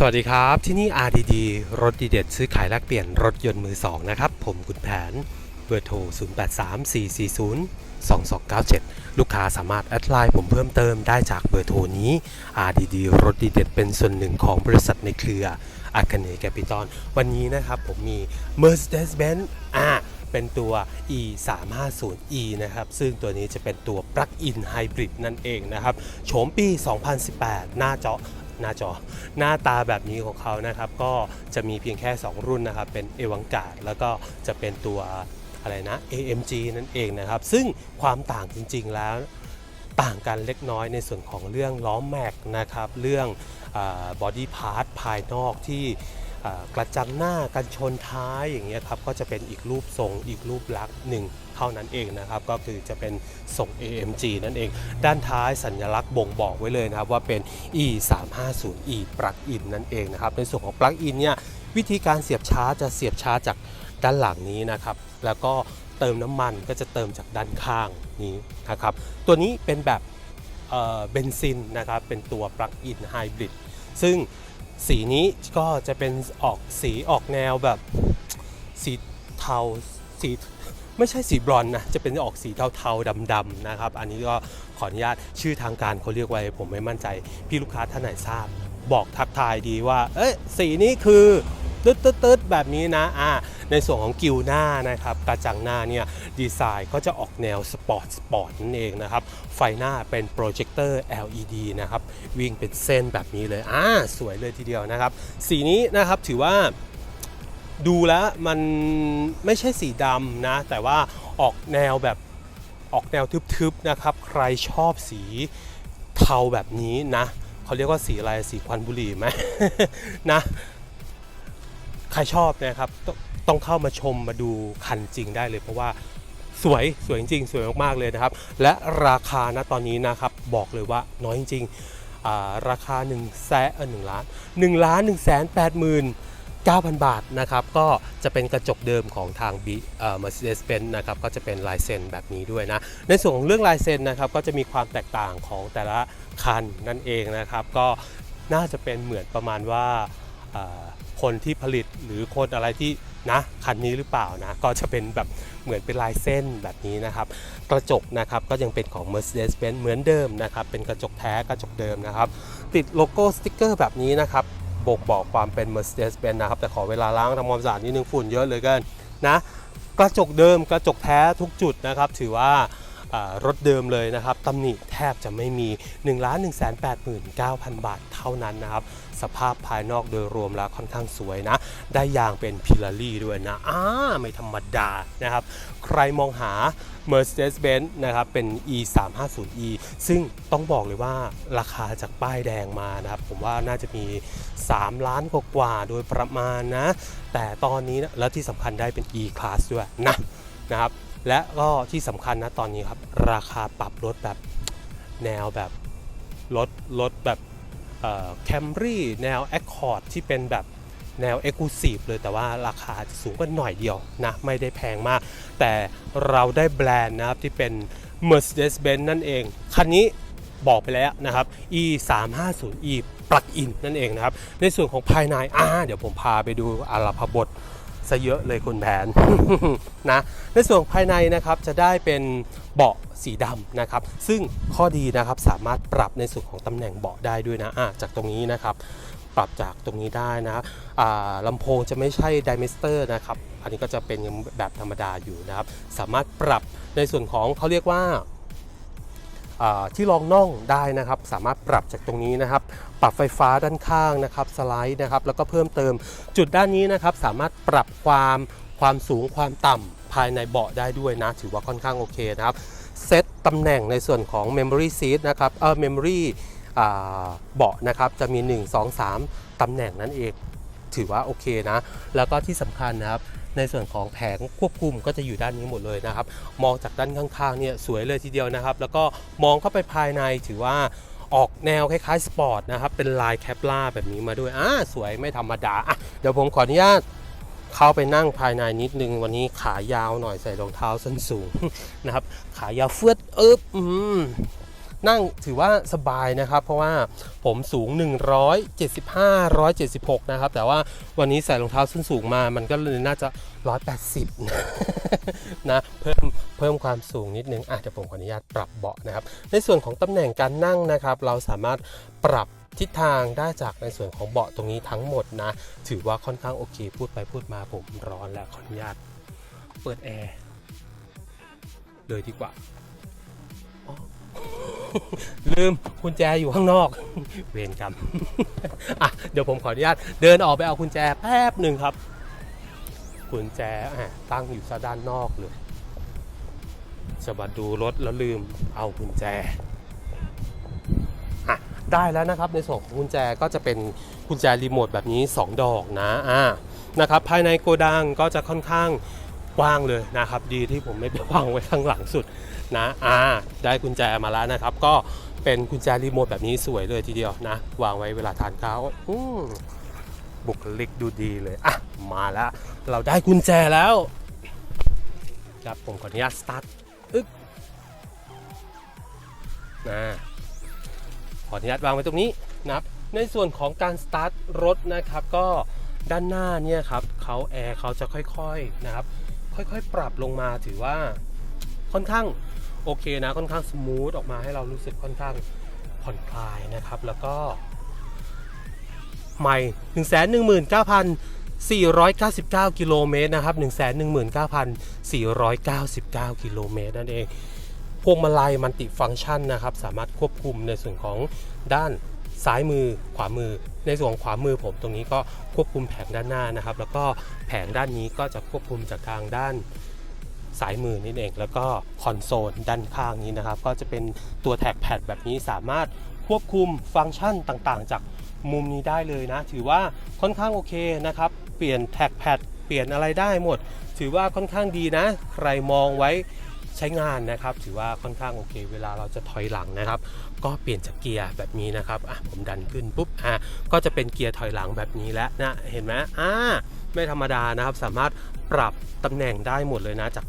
สวัสดีครับ ที่นี่ RDD รถดีเด็ดซื้อขายแลกเปลี่ยนรถยนต์มือ 2 นะครับ ผมคุณแผนเบอร์โทร 0834402297 ลูกค้าสามารถแอดไลน์ผมเพิ่มเติมได้จากเบอร์โทรนี้ RDD รถดีเด็ดเป็นส่วนหนึ่งของบริษัทในเครืออาคเนย์แคปิตอลวันนี้นะครับผมมี Mercedes-Benz อ่าเป็นตัว e 3 5 0 e นะครับ ซึ่งตัวนี้จะเป็นตัว Plug-in Hybrid นั่นเองนะครับ โฉมปี 2018 หน้าจอ หน้าจอ หน้าตาแบบนี้ของเขานะครับ ก็จะมีเพียงแค่ 2 รุ่นนะครับ เป็นเอวังกาดแล้วก็จะเป็นตัวอะไรนะ AMG นั่นเองนะครับ ซึ่งความต่างจริง ๆ แล้วต่างกันเล็กน้อยในส่วนของเรื่องล้อแม็กนะครับ เรื่องบอดี้พาร์ทภายนอกที่ กระจังหน้ากันชนท้ายอย่างเงี้ยครับก็จะเป็นอีกรูปทรงอีกรูปลักษณ์หนึ่งเท่านั้นเองนะครับ ก็คือจะเป็นทรง AMG นั่นเอง ด้านท้ายสัญลักษณ์บ่งบอกไว้เลยนะครับว่าเป็น e 3 5 0 e plug-in นั่นเองนะครับในส่วนของ plug-in เนี่ยวิธีการเสียบชาร์จจะเสียบชาร์จจากด้านหลังนี้นะครับ แล้วก็เติมน้ำมันก็จะเติมจากด้านข้างนี้นะครับ ตัวนี้เป็นแบบเเบนซินนะครับ เป็นตัว plug-in hybrid ซึ่ง สีนี้ก็จะเป็นออกสีออกแนวแบบสีเทาสีไม่ใช่สีบรอนนะ จะเป็นออกสีเทาๆดำๆนะครับ อันนี้ก็ขออนุญาตชื่อทางการเขาเรียกไว้ผมไม่มั่นใจ พี่ลูกค้าท่านไหนทราบ บอกทักทายดีว่า เอ๊ะสีนี้คือ ตึ๊ดตึ๊ดตึ๊ดแบบนี้นะอ่าในส่วนของกิวหน้านะครับกระจังหน้าเนี่ยดีไซน์ก็จะออกแนวสปอร์ตสปอร์ตนั่นเองนะครับ ไฟหน้าเป็นโปรเจคเตอร์ LED นะครับ วิ่งเป็นเส้นแบบนี้เลยอ่าสวยเลยทีเดียวนะครับ สีนี้นะครับถือว่าดูแล้วมันไม่ใช่สีดำนะ แต่ว่าออกแนวแบบออกแนวทึบๆนะครับ ใครชอบสีเทาแบบนี้นะเขาเรียกว่าสีอะไรสีควันบุหรี่ไหมนะ รชอบนะครับตต้องเข้ามาชมมาดูคันจริงได้เลยเพราะว่าสวยสวยจริงสวยมากๆเลยนะครับ และราคานะตอนนี้นะครับบอกเลยว่าน้อยจริงๆราคา1นึ่งแสนหนึ่งล้าน1ล้าน1แสนแปดหมื่น9,000 บาทนะครับก็จะเป็นกระจกเดิมของทาง B เอ่อ Mercedes-Benz นะครับก็จะเป็นลายเซ็นแบบนี้ด้วยนะ ในส่วนของเรื่องลายเซ็นนะครับก็จะมีความแตกต่างของแต่ละคันนั่นเองนะครับ ก็น่าจะเป็นเหมือนประมาณว่า คนที่ผลิตหรือคนอะไรที่นะคันนี้หรือเปล่านะ ก็จะเป็นแบบเหมือนเป็นลายเส้นแบบนี้นะครับ กระจกนะครับก็ยังเป็นของ Mercedes-Benz เหมือนเดิมนะครับ เป็นกระจกแท้กระจกเดิมนะครับ ติดโลโก้สติกเกอร์แบบนี้นะครับบ่งบอกความเป็น Mercedes-Benz นะครับ แต่ขอเวลาล้างทำความสะอาดนิดนึงฝุ่นเยอะเลยกันนะ กระจกเดิมกระจกแท้ทุกจุดนะครับ ถือว่า รถเดิมเลยนะครับตำหนิแทบจะไม่มี 1 1 8 9 0 0 0 บาทเท่านั้นนะครับ สภาพภายนอกโดยรวมแล้วค่อนข้างสวยนะ ได้ยางเป็นพิลารี่ด้วยนะอ่าไม่ธรรมดานะครับ ใครมองหา Mercedes-Benz นะครับเป็น e 3 5 0 e ซึ่งต้องบอกเลยว่าราคาจากป้ายแดงมานะครับ ผมว่าน่าจะมี 3 ล้านกว่าโดยประมาณนะ แต่ตอนนี้นะแล้วที่สำคัญได้เป็น e class ด้วยนะนะครับ และก็ที่สำคัญนะตอนนี้ครับ ราคาปรับลดแบบแนวแบบลดลดแบบแคมรี่แนว Accord ที่เป็นแบบแนว e x c l u s i v e เลยแต่ว่าราคาจะสูงกว่าหน่อยเดียวนะ ไม่ได้แพงมาก แต่เราได้แบรนด์นะครับ ที่เป็น Mercedes-Benz นั่นเอง คันนี้บอกไปแล้วนะครับ e 3 5 0 e plug-in นั่นเองนะครับ ในส่วนของภายในอ่าเดี๋ยวผมพาไปดูอาราพบท ซะเยอะเลยคุณแผนนะในส่วนภายในนะครับจะได้เป็นเบาะสีดำนะครับ ซึ่งข้อดีนะครับสามารถปรับในส่วนของตำแหน่งเบาะได้ด้วยนะะจากตรงนี้นะครับปรับจากตรงนี้ได้นะลำโพงจะไม่ใช่ไดเมสเตอร์นะครับ อันนี้ก็จะเป็นแบบธรรมดาอยู่นะครับ สามารถปรับในส่วนของเขาเรียกว่า ที่รองน่องได้นะครับ สามารถปรับจากตรงนี้นะครับ ปรับไฟฟ้าด้านข้างนะครับสไลด์นะครับ แล้วก็เพิ่มเติมจุดด้านนี้นะครับ สามารถปรับความความสูงความต่ำภายในเบาะได้ด้วยนะ ถือว่าค่อนข้างโอเคนะครับเซตตำแหน่งในส่วนของ Memory Seat นะครับเออ Memory อ่เบาะนะครับจะมี 1 2 3 ตำแหน่งนั่นเอง ถือว่าโอเคนะ แล้วก็ที่สำคัญนะครับในส่วนของแผงควบคุมก็จะอยู่ด้านนี้หมดเลยนะครับ มองจากด้านข้างๆเนี่ยสวยเลยทีเดียวนะครับ แล้วก็มองเข้าไปภายในถือว่าออกแนวคล้ายๆสปอร์ตนะครับ เป็นลายแคปล่าแบบนี้มาด้วยอ่าสวยไม่ธรรมดาอะเดี๋ยวผมขออนุญาตเข้าไปนั่งภายในนิดนึง วันนี้ขายาวหน่อยใส่รองเท้าส้นสูงนะครับ ขายาวเฟือเอิบอืม นั่งถือว่าสบายนะครับ เพราะว่าผมสูง 175 176 นะครับ แต่ว่าวันนี้ใส่รองเท้าส้นสูงมา มันก็เลยน่าจะ 180 นะเพิ่มเพิ่มความสูงนิดนึงอะเดี๋ยวผมขออนุญาตปรับเบาะนะครับ ในส่วนของตำแหน่งการนั่งนะครับ เราสามารถปรับทิศทางได้จากในส่วนของเบาะตรงนี้ทั้งหมดนะ ถือว่าค่อนข้างโอเค พูดไปพูดมาผมร้อนแล้วขออนุญาตเปิดแอร์เลยดีกว่า ลืมกุญแจอยู่ข้างนอก เวรกรรมอะเดี๋ยวผมขออนุญาตเดินออกไปเอากุญแจแป๊บหนึ่งครับ กุญแจอะตั้งอยู่ซะด้านนอกเลยจะมาดูรถแล้วลืมเอากุญแจอะได้แล้วนะครับในส่วนของกุญแจก็จะเป็นกุญแจรีโมทแบบนี้ 2 ดอกนะอ่านะครับภายในโกดังก็จะค่อนข้าง กว้างเลยนะครับ ดีที่ผมไม่ไปวางไว้ข้างหลังสุดนะอ่าได้กุญแจมาแล้วนะครับ ก็เป็นกุญแจรีโมทแบบนี้สวยเลยทีเดียวนะ วางไว้เวลาทานข้าวบุคลิกดูดีเลยอะมาแล้ว เราได้กุญแจแล้วครับผมขออนุญาตสตาร์ทอึ๊บนะขออนุญาตวางไว้ตรงนี้นะครับในส่วนของการสตาร์ทรถนะครับ ก็ด้านหน้าเนี่ยครับเขาแอร์เขาจะค่อยๆนะครับ ค่อยๆ ปรับลงมาถือว่าค่อนข้างโอเคนะค่อนข้างสมูทออกมาให้เรารู้สึกค่อนข้างผ่อนคลายนะครับ แล้วก็ใหม่119,499 กิโลเมตรนะครับ 119,499 กิโลเมตรนั่นเองพวงมาลัยมันติฟังก์ชันนะครับ สามารถควบคุมในส่วนของด้าน ซ้ายมือขวามือ ในส่วนขวามือผมตรงนี้ก็ควบคุมแผงด้านหน้านะครับ แล้วก็แผงด้านนี้ก็จะควบคุมจากทางด้านซ้ายมือนี่เองแล้วก็คอนโซลด้านข้างนี้นะครับ ก็จะเป็นตัวแท็กแพดแบบนี้สามารถควบคุมฟังก์ชันต่างๆ จากมุมนี้ได้เลยนะ ถือว่าค่อนข้างโอเคนะครับ เปลี่ยนแท็กแพดเปลี่ยนอะไรได้หมด ถือว่าค่อนข้างดีนะ ใครมองไว้ ใช้งานนะครับ ถือว่าค่อนข้างโอเค เวลาเราจะถอยหลังนะครับ ก็เปลี่ยนจากเกียร์แบบนี้นะครับอะผมดันขึ้นปุ๊บอะก็จะเป็นเกียร์ถอยหลังแบบนี้แล้วนะเห็นไหมอ่าไม่ธรรมดานะครับ สามารถปรับตำแหน่งได้หมดเลยนะจาก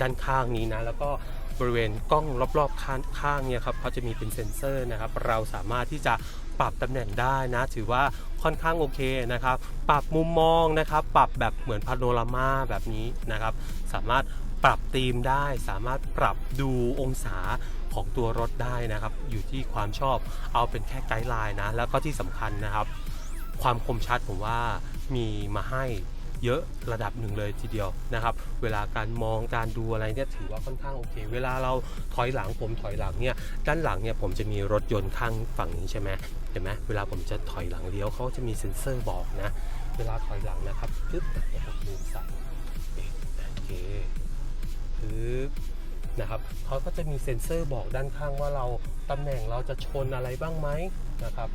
ด้านข้างนี้นะ แล้วก็บริเวณกล้องรอบๆข้างข้างเนี่ยครับเขาจะมีเป็นเซ็นเซอร์นะครับ เราสามารถที่จะปรับตำแหน่งได้นะ ถือว่าค่อนข้างโอเคนะครับ ปรับมุมมองนะครับ ปรับแบบเหมือนพาโนรามาแบบนี้นะครับ สามารถ ปรับธีมได้ สามารถปรับดูองศาของตัวรถได้นะครับ อยู่ที่ความชอบเอาเป็นแค่ไกด์ไลน์นะ แล้วก็ที่สำคัญนะครับ ความคมชัดผมว่ามีมาให้เยอะระดับหนึ่งเลยทีเดียวนะครับ เวลาการมองการดูอะไรเนี่ยถือว่าค่อนข้างโอเค เวลาเราถอยหลังผมถอยหลังเนี่ยด้านหลังเนี่ยผมจะมีรถยนต์ข้างฝั่งนี้ใช่ไหมเห็นไหมเวลาผมจะถอยหลังเลี้ยวเขาจะมีเซ็นเซอร์บอกนะ เวลาถอยหลังนะครับปึ๊บเดี๋ยวผมใส่โอเคึบนะครับเขาก็จะมีเซ็นเซอร์บอกด้านข้างว่าเราตำแหน่งเราจะชนอะไรบ้างไหมนะครับ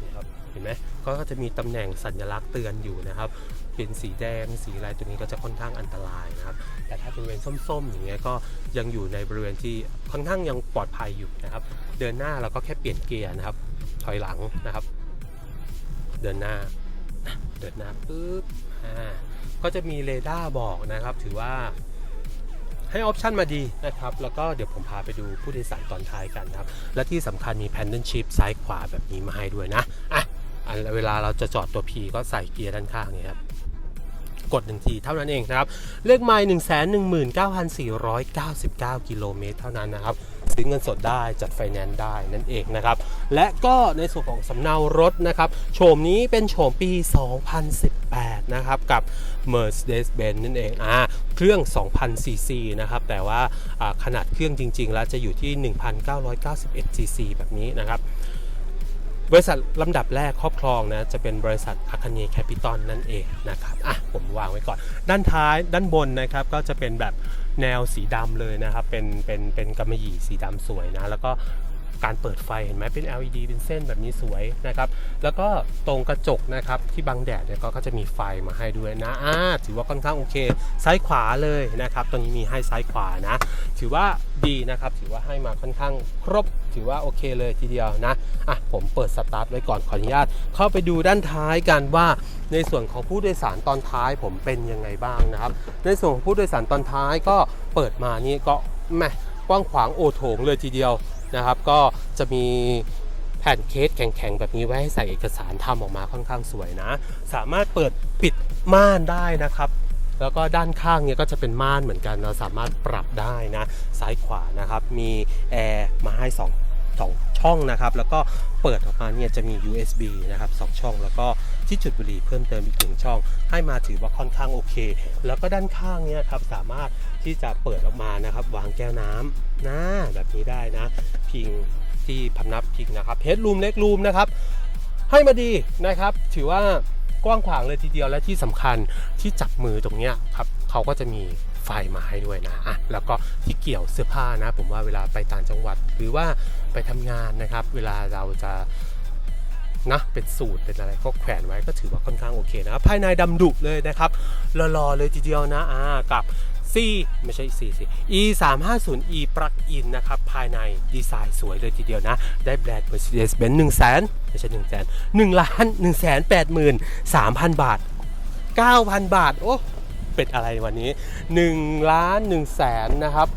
นี่ครับเห็นไหมก็จะมีตำแหน่งสัญลักษณ์เตือนอยู่นะครับ เป็นสีแดงสีอะไรตัวนี้ก็จะค่อนข้างอันตรายนะครับ แต่ถ้าบริเวณส้มๆอย่างเงี้ยก็ยังอยู่ในบริเวณที่ค่อนข้างยังปลอดภัยอยู่นะครับ เดินหน้าเราก็แค่เปลี่ยนเกียร์นะครับ ถอยหลังนะครับ เดินหน้า เดินหน้าปึ๊บอ่า ก็จะมีเรดาร์บอกนะครับ ถือว่าให้ออปชันมาดีนะครับ แล้วก็เดี๋ยวผมพาไปดูผู้โดยสารตอนท้ายกันนะครับ และที่สำคัญมีแพนเดิลชิพซ้ายขวาแบบนี้มาให้ด้วยนะ อะเวลาเราจะจอดตัว P ก็ใส่เกียร์ด้านข้างนี่ครับกดหนึ่งทีเท่านั้นเองนะครับ เลขไมล์1 1 9 4 9 9กิโลเมตรเท่านั้นนะครับ ซื้อเงินสดได้จัดไฟแนนซ์ได้นั่นเองนะครับ และก็ในส่วนของสำเนารถนะครับ โฉมนี้เป็นโฉมปี 2018 นะครับ กับ Mercedes-Benz นั่นเองอ่าเครื่อง 2,000 ซีซีนะครับ แต่ว่าขนาดเครื่องจริง ๆ แล้วจะอยู่ที่ 1,991 ซีซีแบบนี้นะครับบริษัทลำดับแรกครอบครองนะจะเป็นบริษัทอาคาเนแคปิตอลนั่นเองนะครับอะผมวางไว้ก่อน ด้านท้ายด้านบนนะครับก็จะเป็นแบบแนวสีดำเลยนะครับ เป็นเป็นเป็นกำมะหยี่สีดำสวยนะ แล้วก็ การเปิดไฟเห็นไหมเป็น LED เป็นเส้นแบบนี้สวยนะครับ แล้วก็ตรงกระจกนะครับที่บังแดดเนี่ยก็จะมีไฟมาให้ด้วยนะอ่าถือว่าค่อนข้างโอเค ซ้ายขวาเลยนะครับตรงนี้มีให้ซ้ายขวานะ ถือว่าดีนะครับ ถือว่าให้มาค่อนข้างครบ ถือว่าโอเคเลยทีเดียวนะอะผมเปิดสตาร์ทไว้ก่อนขออนุญาต เข้าไปดูด้านท้ายกันว่าในส่วนของผู้โดยสารตอนท้ายผมเป็นยังไงบ้างนะครับ ในส่วนของผู้โดยสารตอนท้ายก็เปิดมานี่ก็แหมกว้างขวางโอโถงเลยทีเดียว นะครับ ก็จะมีแผ่นเคสแข็งๆ แบบนี้ไว้ให้ใส่เอกสารทำออกมาค่อนข้างสวยนะ สามารถเปิดปิดม่านได้นะครับ แล้วก็ด้านข้างเนี่ยก็จะเป็นม่านเหมือนกัน เราสามารถปรับได้นะ ซ้ายขวานะครับ มีแอร์มาให้ 2 2 ช่องนะครับ แล้วก็เปิดออกมาเนี่ยจะมี USB นะครับ2ช่อง แล้วก็ที่จุดบุหรี่เพิ่มเติมอีกหนึ่งช่อง ให้มาถือว่าค่อนข้างโอเค แล้วก็ด้านข้างเนี่ยครับสามารถที่จะเปิดออกมานะครับ วางแก้วน้ำนะแบบนี้ได้นะ พิงที่พำนับพิงนะครับเฮดรูมเล็กรูมนะครับให้มาดีนะครับถือว่ากว้างขวางเลยทีเดียวและที่สำคัญที่จับมือตรงเนี้ยครับเขาก็จะมี ไฟมาให้ด้วยนะอะแล้วก็ที่เกี่ยวเสื้อผ้านะ ผมว่าเวลาไปต่างจังหวัดหรือว่าไปทำงานนะครับ เวลาเราจะนะเป็นสูตรเป็นอะไรก็แขวนไว้ก็ถือว่าค่อนข้างโอเคนะครับ ภายในดำดุเลยนะครับรอๆเลยทีเดียวนะอ่ากับ C ไม่ใช่ C สิ E 3 5 0 E Plug-in นนะครับ ภายในดีไซน์สวยเลยทีเดียวนะ ได้แบรนด์ Mercedes-Benz 1แสนไม่ใช่1แสน1ล้าน1แสน8หมื่น3,000 บาท 9,000 บาท โอ้ เป็นอะไรวันนี้1ล้าน1แสนนะครับ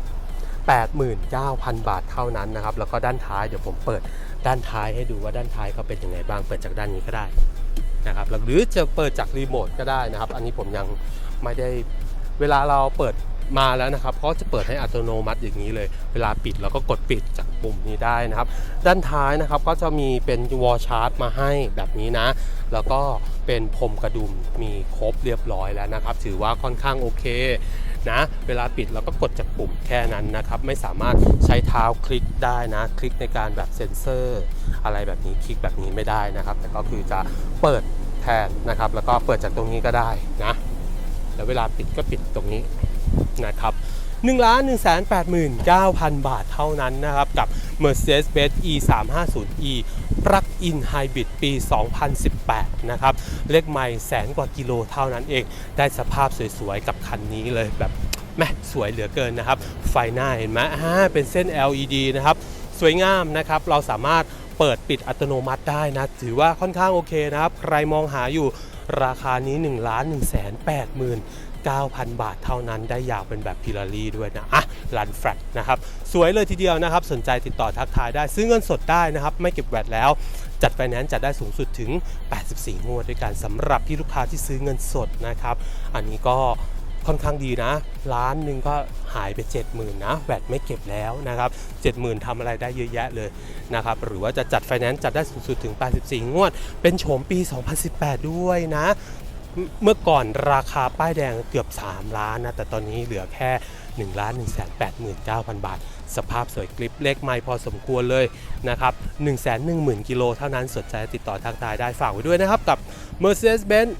89,000 บาทเท่านั้นนะครับ แล้วก็ด้านท้ายเดี๋ยวผมเปิดด้านท้ายให้ดูว่าด้านท้ายเขาเป็นยังไงบ้างเปิดจากด้านนี้ก็ได้นะครับหรือจะเปิดจากรีโมทก็ได้นะครับ อันนี้ผมยังไม่ได้เวลาเราเปิด มาแล้วนะครับเขาจะเปิดให้อัตโนมัติอย่างนี้เลย เวลาปิดเราก็กดปิดจากปุ่มนี้ได้นะครับ ด้านท้ายนะครับก็จะมีเป็นวอลชาร์จมาให้แบบนี้นะ แล้วก็เป็นพรมกระดุมมีครบเรียบร้อยแล้วนะครับ ถือว่าค่อนข้างโอเคนะเวลาปิดเราก็กดจากปุ่มแค่นั้นนะครับ ไม่สามารถใช้เท้าคลิกได้นะ คลิกในการแบบเซ็นเซอร์ อะไรแบบนี้คลิกแบบนี้ไม่ได้นะครับ แต่ก็คือจะเปิดแทนนะครับ แล้วก็เปิดจากตรงนี้ก็ได้นะแล้วเวลาปิดก็ปิดตรงนี้ นะครับ1ล้าน1 8 9 0 0 0 บาทเท่านั้นนะครับ กับ Mercedes-Benz E 3 5 0 E Plug-in Hybrid ปี 2018 นะครับ เลขไม่แสนกว่ากิโลเท่านั้นเอง ได้สภาพสวยๆ กับคันนี้เลยแบบแม่สวยเหลือเกินนะครับ ไฟหน้าเห็นไหมอ่าเป็นเส้น LED นะครับ สวยงามนะครับ เราสามารถเปิดปิดอัตโนมัติได้นะ ถือว่าค่อนข้างโอเคนะครับ ใครมองหาอยู่ราคานี้1ล้าน1 8 9 0 0 9,000 บาทเท่านั้นได้ยาวเป็นแบบพิลารีด้วยนะอะลันแฟลตนะครับ สวยเลยทีเดียวนะครับ สนใจติดต่อทักทายได้ซื้อเงินสดได้นะครับ ไม่เก็บแวตแล้ว จัดไฟแนนซ์จัดได้สูงสุดถึง 84 งวดด้วยกันสำหรับพี่ลูกค้าที่ซื้อเงินสดนะครับ อันนี้ก็ค่อนข้างดีนะ ล้านหนึ่งก็หายไป 70,000นะแวตไม่เก็บแล้วนะครับ 70,000ทำอะไรได้เยอะแยะเลยนะครับ หรือว่าจะจัดไฟแนนซ์จัดได้สูงสุดถึง 84 งวด เป็นโฉมปี 2018 ด้วยนะ เมื่อก่อนราคาป้ายแดงเกือบ 3 ล้านนะ แต่ตอนนี้เหลือแค่ 1 ล้าน1 8 9 0 0 0 บาท สภาพสวยกริบเลขไม่พอสมควรเลยนะครับ1 1 0 0 0 0 กิโลเท่านั้นสนใจติดต่อทางทายได้ฝากไว้ด้วยนะครับ กับ Mercedes-Benz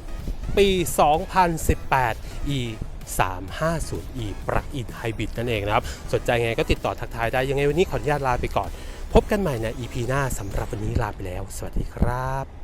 ปี 2018 E 350e Plug-in Hybrid นั่นเองนะครับ สนใจไงก็ติดต่อทักทายได้ยังไงวันนี้ขออนุญาตลาไปก่อน พบกันใหม่ใน EP หน้าสำหรับวันนี้ลาไปแล้ว สวัสดีครับ